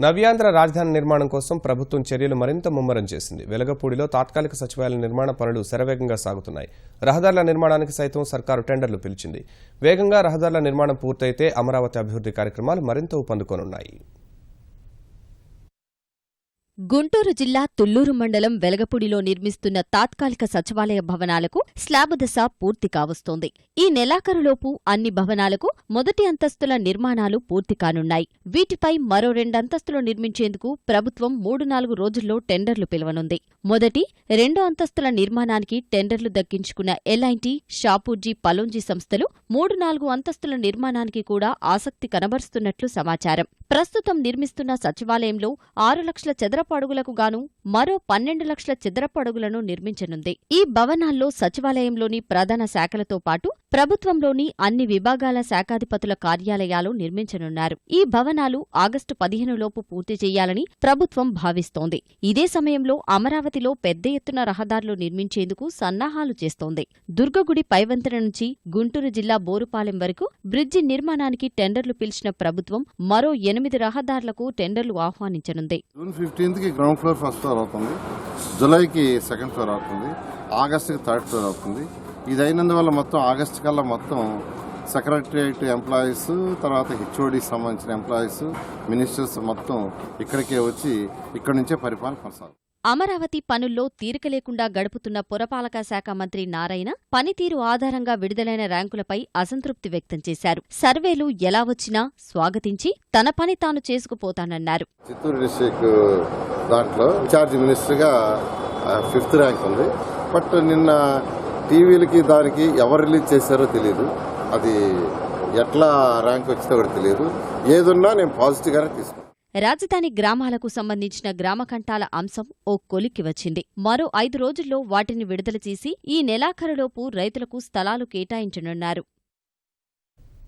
నవ్యాంధ్ర రాజధాని నిర్మాణం కోసం ప్రభుత్వం చర్యలు మరింత ముమ్మరం చేసింది. వెలగపూడిలో తాత్కాలిక సచివాలయ నిర్మాణ పనులు శరవేగంగా సాగుతున్నాయి. రహదారుల నిర్మాణానికి సైతం సర్కారు టెండర్లు పిలిచింది. వేగంగా రహదారుల నిర్మాణం పూర్తయితే అమరావతి అభివృద్ధి కార్యక్రమాలు మరింత ఊపందుకోనున్నాయి. గుంటూరు జిల్లా తుళ్ళూరు మండలం వెలగపూడిలో నిర్మిస్తున్న తాత్కాలిక సచివాలయ భవనాలకు స్లాబ్ దశ పూర్తి కావస్తోంది. ఈ నెలాఖరులోపు అన్ని భవనాలకు మొదటి అంతస్తుల నిర్మాణాలు పూర్తి కానున్నాయి. వీటిపై మరో రెండంతస్తులు నిర్మించేందుకు ప్రభుత్వం మూడు నాలుగు రోజుల్లో టెండర్లు పిలవనుంది. మొదటి రెండో అంతస్తుల నిర్మాణానికి టెండర్లు దక్కించుకున్న ఎల్ఐటి షాపూర్జీ పలోంజీ సంస్థలు మూడు నాలుగు అంతస్తుల నిర్మాణానికి కూడా ఆసక్తి కనబరుస్తున్నట్లు సమాచారం. ప్రస్తుతం నిర్మిస్తున్న సచివాలయంలో ఆరు లక్షల చదరపు అడుగులకు గాను మరో పన్నెండు లక్షల చదరపు అడుగులను నిర్మించనుంది. ఈ భవనాల్లో సచివాలయంలోని ప్రధాన శాఖలతో పాటు ప్రభుత్వంలోని అన్ని విభాగాల శాఖాధిపతుల కార్యాలయాలు నిర్మించనున్నారు. ఈ భవనాలు ఆగస్టు పదిహేనులోపు పూర్తి చేయాలని ప్రభుత్వం భావిస్తోంది. ఇదే సమయంలో అమరావతి అమరావతిలో పెద్ద ఎత్తున రహదారులు నిర్మించేందుకు సన్నాహాలు చేస్తోంది. దుర్గగుడి పైవంతెన నుంచి గుంటూరు జిల్లా బోరుపాలెం వరకు బ్రిడ్జి నిర్మాణానికి టెండర్లు పిలిచిన ప్రభుత్వం మరో ఎనిమిది రహదారులకు టెండర్లు ఆహ్వానించనుంది. జూన్ ఫిఫ్టీన్త్కి గ్రౌండ్ ఫ్లోర్ ఫస్ట్ ఫ్లోర్ అవుతుంది. జూలైకి సెకండ్ ఫ్లోర్ అవుతుంది. ఆగస్ట్కి థర్డ్ ఫ్లోర్ అవుతుంది. ఇది అయినందువల్ల మొత్తం ఆగస్ట్ కల్లా మొత్తం సెక్రటరియట్ ఎంప్లాయీస్ తర్వాత హెచ్ఓడి సంబంధించిన ఎంప్లాయీస్ మినిస్టర్స్ మొత్తం ఇక్కడికే వచ్చి ఇక్కడి నుంచే పరిపాలన కొనసాగుతుంది. అమరావతి పనుల్లో తీరిక లేకుండా గడుపుతున్న పురపాలక శాఖ మంత్రి నారాయణ పనితీరు ఆధారంగా విడుదలైన ర్యాంకులపై అసంతృప్తి వ్యక్తం చేశారు. సర్వేలు ఎలా వచ్చినా స్వాగతించి తన పని తాను చేసుకుపోతానన్నారు. చిత్తూరు డిస్టిక్ దాంట్లో ఇన్ఛార్జ్ మినిస్టర్గా ఫిఫ్త్ ర్యాంక్ ఉంది. బట్ నిన్న టీవీలకి దానికి ఎవరు రిలీజ్ చేశారో తెలియదు అది ఎట్లా ర్యాంక్ వచ్చిందో కూడా తెలియదు ఏదున్నా నేను పాజిటివ్గానే తీసుకున్నాను రాజధాని గ్రామాలకు సంబంధించిన గ్రామకంఠాల అంశం ఓ కొలిక్కి వచ్చింది. మరో ఐదు రోజుల్లో వాటిని విడుదల చేసి ఈ నెలాఖరులోపు రైతులకు స్థలాలు కేటాయించనున్నారు.